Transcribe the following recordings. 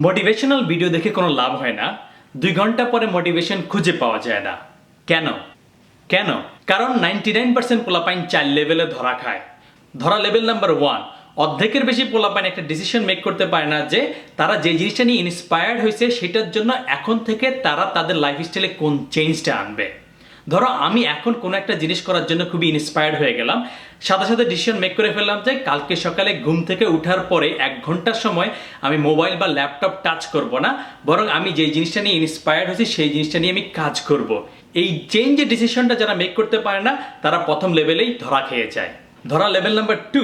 Motivational video দেখে কোনো লাভ হয় না। দুই ঘণ্টা পরে মোটিভেশন খুঁজে পাওয়া যায় না। কেন? কেন? কারণ নাইনটি নাইন পার্সেন্ট পোলাপাইন চার লেভেলে ধরা খায়। ধরা লেভেল নাম্বার ওয়ান অর্ধেকের বেশি পোলাপাইন একটা ডিসিশন মেক করতে পারে না যে তারা যে জিনিসটা নিয়ে ইন্সপায়ার্ড হয়েছে, সেটার জন্য এখন থেকে তারা তাদের লাইফস্টাইলে কোন চেঞ্জটা আনবে। ধরো, আমি এখন কোনো একটা জিনিস করার জন্য খুবই ইন্সপায়ার্ড হয়ে গেলাম। সাথে সাথে ডিসিশন মেক করে ফেললাম যে কালকে সকালে ঘুম থেকে উঠার পরে এক ঘণ্টার সময় আমি মোবাইল বা ল্যাপটপ টাচ করব না, বরং আমি যেই জিনিসটা নিয়ে ইন্সপায়ার্ড হয়েছি, সেই জিনিসটা নিয়ে আমি কাজ করব। এই চেঞ্জের ডিসিশনটা যারা মেক করতে পারে না, তারা প্রথম লেভেলেই ধরা খেয়ে যায়। ধরা লেভেল নাম্বার টু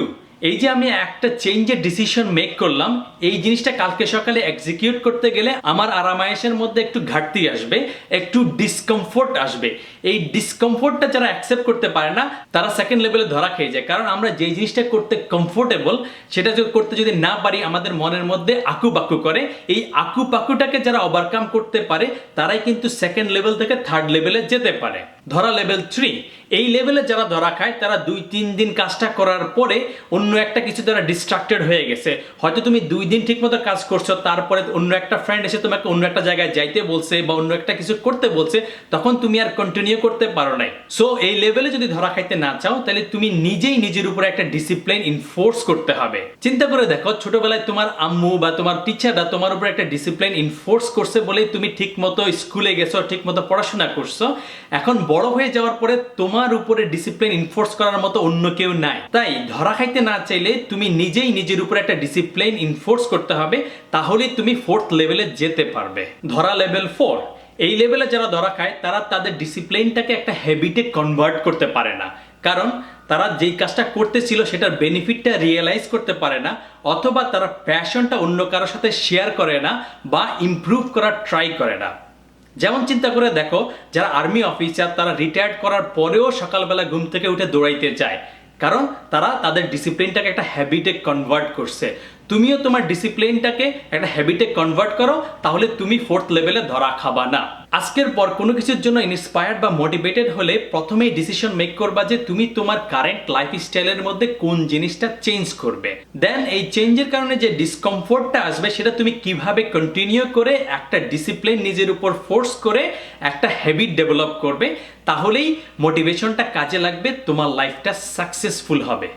এই যে আমি একটা চেঞ্জের ডিসিশন মেক করলাম, এই জিনিসটা কালকে সকালে এক্সিকিউট করতে গেলে আমার আরামায়েশের মধ্যে একটু ঘাটতি আসবে, একটু ডিসকমফোর্ট আসবে। এই ডিসকমফোর্টটা যারা অ্যাকসেপ্ট করতে পারে না, তারা সেকেন্ড লেভেলে ধরা খেয়ে যায়। কারণ আমরা যে জিনিসটা করতে কমফোর্টেবল সেটা করতে যদি না পারি, আমাদের মনের মধ্যে আকু বাকু করে। এই আকু পাকুটাকে যারা ওভারকাম করতে পারে, তারাই কিন্তু সেকেন্ড লেভেল থেকে থার্ড লেভেলে যেতে পারে। ধরা লেভেল থ্রি এই লেভেলে যারা ধরা খায়, তারা দুই, তিন দিন কাজটা করার পরে অন্য একটা কিছু দ্বারা ডিস্ট্রাক্টেড হয়ে গেছে। হয়তো তুমি দুই দিন ঠিক মতো কাজ করছ, তারপরে অন্য একটা ফ্রেন্ড এসে তোমাকে অন্য একটা জায়গায় যাইতে বলছে বা অন্য একটা কিছু করতে বলছে, তখন তুমি আর কন্টিনিউ করতে পারো নাই। সো এই লেভেলে যদি ধরা খাইতে না চাও, তাহলে তুমি নিজেই নিজের উপরে একটা ডিসিপ্লিন ইনফোর্স করতে হবে। চিন্তা করে দেখো, ছোটবেলায় তোমার আম্মু বা তোমার টিচাররা তোমার উপরে একটা ডিসিপ্লিন ইনফোর্স করছে বলেই তুমি ঠিক মতো স্কুলে গেছো ঠিক মতো পড়াশোনা করছ। এখন বড় হয়ে যাওয়ার পরে তোমার উপরে ডিসিপ্লিন ইনফোর্স করার মতো অন্য কেউ নাই। তাই ধরা খাইতে না চাইলে তুমি নিজেই নিজের উপরে একটা ডিসিপ্লিন ইনফোর্স করতে হবে, তাহলেই তুমি ফোর্থ লেভেলে যেতে পারবে। ধরা লেভেল ফোর এই লেভেলে যারা ধরা খায়, তারা তাদের ডিসিপ্লিনটাকে একটা হ্যাবিটে কনভার্ট করতে পারে না। কারণ তারা যেই কাজটা করতেছিল, সেটার বেনিফিটটা রিয়েলাইজ করতে পারে না, অথবা তারা প্যাশনটা অন্য কারোর সাথে শেয়ার করে না বা ইমপ্রুভ করার ট্রাই করে না। যেমন চিন্তা করে দেখো, যারা আর্মি অফিসার তারা রিটায়ার্ড করার পরেও সকালবেলা ঘুম থেকে উঠে দৌড়াইতে যায় কারণ তারা তাদের ডিসিপ্লিনটাকে একটা হ্যাবিটে কনভার্ট করছে। তুমিও তোমার ডিসিপ্লিনটাকে একটা হ্যাবিটে কনভার্ট করো, তাহলে তুমি ফোর্থ লেভেলে ধরা খাবা না। আজকের পর কোনো কিছুর জন্য ইন্সপায়ার্ড বা মোটিভেটেড হলে প্রথমেই ডিসিশন মেক করবা যে তুমি তোমার কারেন্ট লাইফ স্টাইলের মধ্যে কোন জিনিসটা চেঞ্জ করবে। দেন এই চেঞ্জের কারণে যে ডিসকমফোর্টটা আসবে, সেটা তুমি কীভাবে কন্টিনিউ করে একটা ডিসিপ্লিন নিজের উপর ফোর্স করে একটা হ্যাবিট ডেভেলপ করবে, তাহলেই মোটিভেশনটা কাজে লাগবে, তোমার লাইফটা সাকসেসফুল হবে।